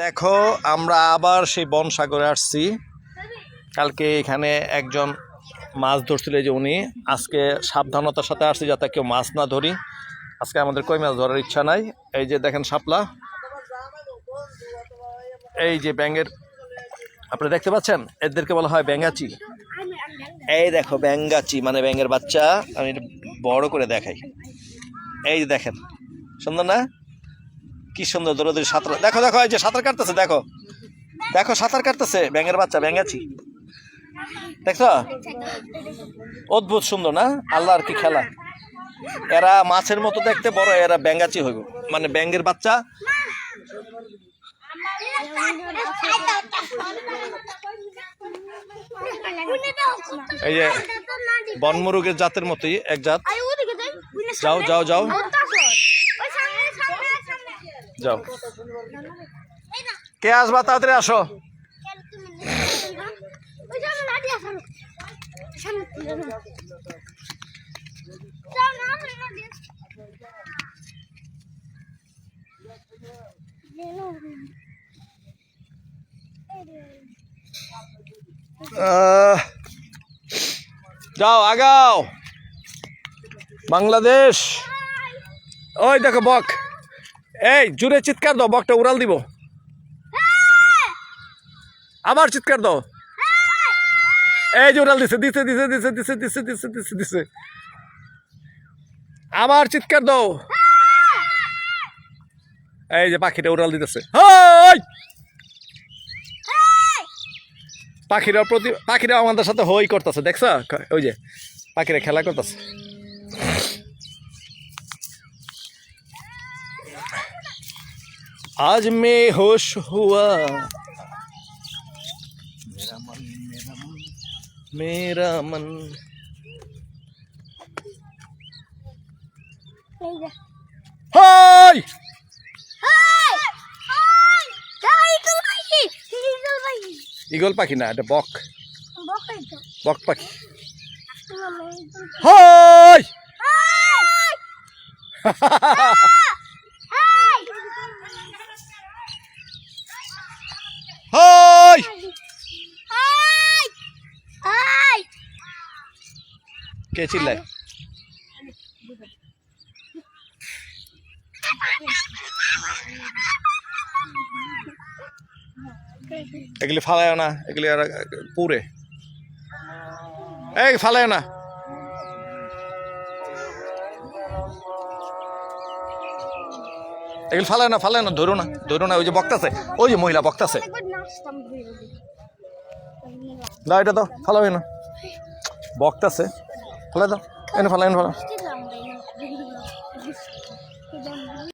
দেখো, আমরা আবার সেই বনসাগরে আসছি। কালকে এখানে একজন মাছ ধরছিল যে উনি। আজকে সাবধানতার সাথে আসছি যাতে কেউ মাছ না ধরি। আজকে আমাদের কই মাছ ধরার ইচ্ছা নাই। এই যে দেখেন শাপলা। এই যে ব্যাঙের আপনারা দেখতে পাচ্ছেন? এদেরকে বলা হয় ব্যাঙ্গাচি এই দেখো ব্যাঙ্গাচি মানে ব্যাঙের বাচ্চা। আমি বড় করে দেখাই। এই যে দেখেন। সুন্দর না? কি সুন্দর দৌড়াদৌড়ি সাঁতার। দেখো দেখো এই যে সাঁতার কাটতেছে দেখো। দেখো সাঁতার কাটতেছে। ব্যাঙের বাচ্চা ব্যাঙাচি দেখছ? অদ্ভুত সুন্দর না? আল্লাহর কি খেলা। এরা মাছের মতো দেখতে বড় এরা ব্যাঙ্গাচি হইব। মানে ব্যাঙ্গের বাচ্চা। এই যে বনমুরুগের জাতের মতোই এক জাত। যাও, যাও, যাও। যাও। কে আসবা তাড়াতাড়ি আসো। যাও আগাও। বাংলাদেশ। ওই দেখো বক। এই, জুড়ে চিৎকার দাও, বকটা উড়াল দিব। আবার চিৎকার দাও। এই যে উড়াল দিছে দিছে দিছে দিছে দিছে দিছে দিছে দিছে দিছে। আবার চিৎকার দাও। এই যে পাখিটা উড়াল দিতেছে। পাখিরা প্রতি পাখিরা আমাদের সাথে হই করতেছে, দেখছ? ওই যে, পাখিরা খেলা করতেছে। आज मैं होश हुआ मेरा मन मेरा मन मेरा मन হাই ইগল পাখি না এটা বক বক পাখি হাই হাই কে চিল্লায়? এগুলি ফালায় না, এগুলি আর পুরে এই ফালায় না। এগুলি ফালায় না ফালায় না, ধরো না ধরো না, ওই যে বক্তাছে, ওই যে মহিলা বক্তাছে। না, এটা তো ফালাবে না। বক্তাছে। ফালাই দাও। এনে ফেলা এনে ফালা।